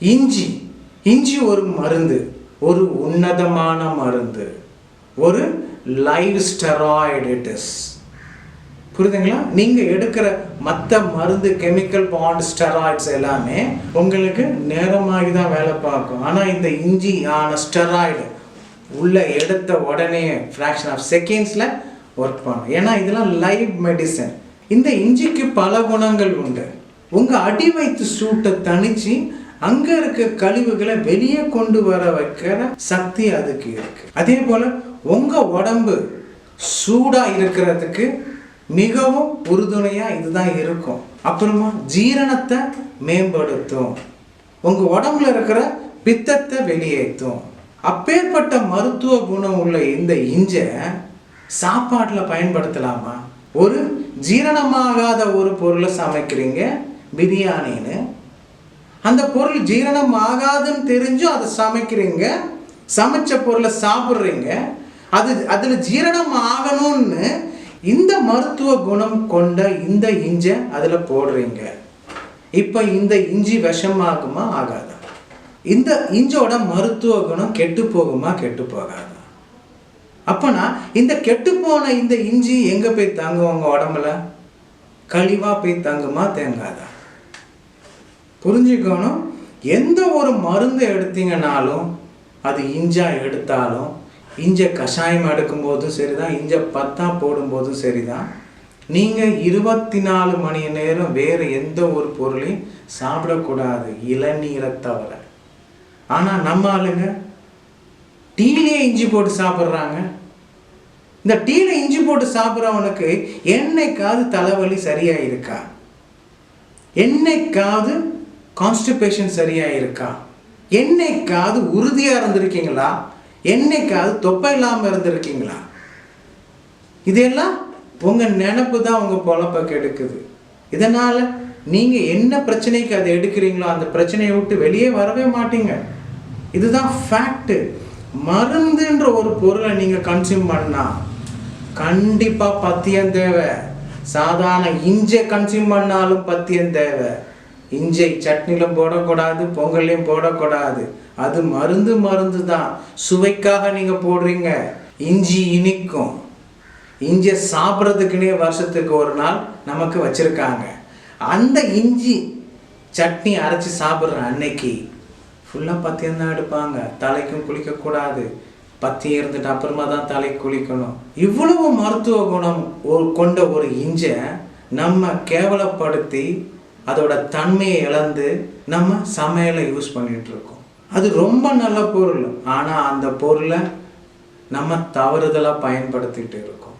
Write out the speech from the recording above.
இஞ்சி. இஞ்சி ஒரு மருந்து ஒரு உன்னதமான மருந்து. ஒரு லைவ் ஸ்டெராய்டு இட் இஸ் புரியுதுங்களா? நீங்கள் எடுக்கிற மற்ற மருந்து கெமிக்கல் பாண்ட் ஸ்டெராய்ட்ஸ் எல்லாமே உங்களுக்கு நேரமாகி தான் வேலை பார்க்கும். ஆனால் இந்த இஞ்சி ஆன ஸ்டெராய்டு உள்ளே எடுத்த உடனே ஃப்ராக்ஷன் ஆஃப் செகண்ட்ஸில் ஒர்க் பண்ணும். ஏன்னா இதெல்லாம் லைவ் மெடிசன் இந்த இஞ்சிக்கு பல குணங்கள் உண்டு. உங்கள் அடி வைத்து சூட்டை தணித்து அங்கே இருக்க கழிவுகளை வெளியே கொண்டு வர வைக்கிற சக்தி அதுக்கு இருக்கு. அதே போல் உங்கள் உடம்பு சூடாக இருக்கிறதுக்கு மிகவும் உறுதுணையாக இதுதான் இருக்கும். அப்புறமா ஜீரணத்தை மேம்படுத்தும். உங்கள் உடம்புல இருக்கிற பித்தத்தை வெளியேற்றும். அப்பேற்பட்ட மருத்துவ குணம் உள்ள இந்த இஞ்சை சாப்பாட்டில் பயன்படுத்தலாமா? ஒரு ஜீரணமாகாத ஒரு பொருளை சமைக்கிறீங்க பிரியாணின்னு. அந்த பொருள் ஜீரணம் ஆகாதுன்னு தெரிஞ்சும் அதை சமைக்கிறீங்க. சமைச்ச பொருளை சாப்பிட்றீங்க. அது அதில் ஜீரணம் ஆகணும்னு இந்த மருத்துவ குணம் கொண்ட இந்த இஞ்சை அதில் போடுறீங்க. இப்போ இந்த இஞ்சி விஷமாகுமா? ஆகாதா. இந்த இஞ்சோட மருத்துவ குணம் கெட்டு போகுமா? கெட்டு போகாதா. அப்போனா இந்த கெட்டு போன இந்த இஞ்சி எங்கே போய் தங்கும் உங்கள் உடம்புல? கழிவாக போய் தங்குமா? தேங்காதா. புரிஞ்சுக்கணும். எந்த ஒரு மருந்து எடுத்தீங்கனாலும் அது இஞ்சா எடுத்தாலும் இஞ்ச கஷாயம் எடுக்கும்போதும் சரிதான் இஞ்ச பத்தா போடும்போதும் சரிதான். நீங்கள் இருபத்தி நாலு மணி நேரம் வேறு எந்த ஒரு பொருளையும் சாப்பிடக்கூடாது இளநீரை தவிர. ஆனால் நம்ம ஆளுங்க டீலேயே இஞ்சி போட்டு சாப்பிட்றாங்க. இந்த டீல இஞ்சி போட்டு சாப்பிட்றவனுக்கு என்னைக்காவது தலைவலி சரியாக இருக்கா என்னைக்காவது கான்ஸ்டிபேஷன் சரியாக இருக்கா? என்னைக்காவது உறுதியாக இருந்திருக்கீங்களா? என்னைக்காவது தொப்பை இல்லாமல் இருந்திருக்கீங்களா? இதெல்லாம் உங்கள் நினப்பு தான் உங்கள் பொழப்பை கெடுக்குது. இதனால் நீங்கள் என்ன பிரச்சனைக்கு அதை எடுக்கிறீங்களோ அந்த பிரச்சனையை விட்டு வெளியே வரவே மாட்டீங்க. இதுதான் ஃபேக்ட்டு மருந்துன்ற ஒரு பொருளை நீங்கள் கன்சியூம் பண்ணால் கண்டிப்பாக பத்தியம் தேவை. சாதாரண இஞ்சை கன்சியூம் பண்ணாலும் பத்தியம் தேவை. இஞ்சை சட்னிலும் போடக்கூடாது பொங்கல்லையும் போடக்கூடாது. அது மருந்து மருந்து தான் சுவைக்காக நீங்கள் போடுறீங்க. இஞ்சி இனிக்கும். இஞ்சி சாப்பிட்றதுக்குன்னே வருஷத்துக்கு ஒரு நாள் நமக்கு வச்சுருக்காங்க. அந்த இஞ்சி சட்னி அரைச்சி சாப்பிட்ற அன்னைக்கு ஃபுல்லாக பத்தியம் தான் எடுப்பாங்க. தலைக்கும் குளிக்கக்கூடாது. பத்தியம் இருந்துட்டு அப்புறமா தான் தலை குளிக்கணும். இவ்வளவு மருத்துவ குணம் ஒரு கொண்ட ஒரு இஞ்சை நம்ம கேவலப்படுத்தி அதோட தன்மையை இழந்து நம்ம சமையலை யூஸ் பண்ணிகிட்ருக்கோம் அது ரொம்ப நல்ல பொருள். ஆனால் அந்த பொருளை நம்ம தவறுதலாக பயன்படுத்திகிட்டு இருக்கோம்.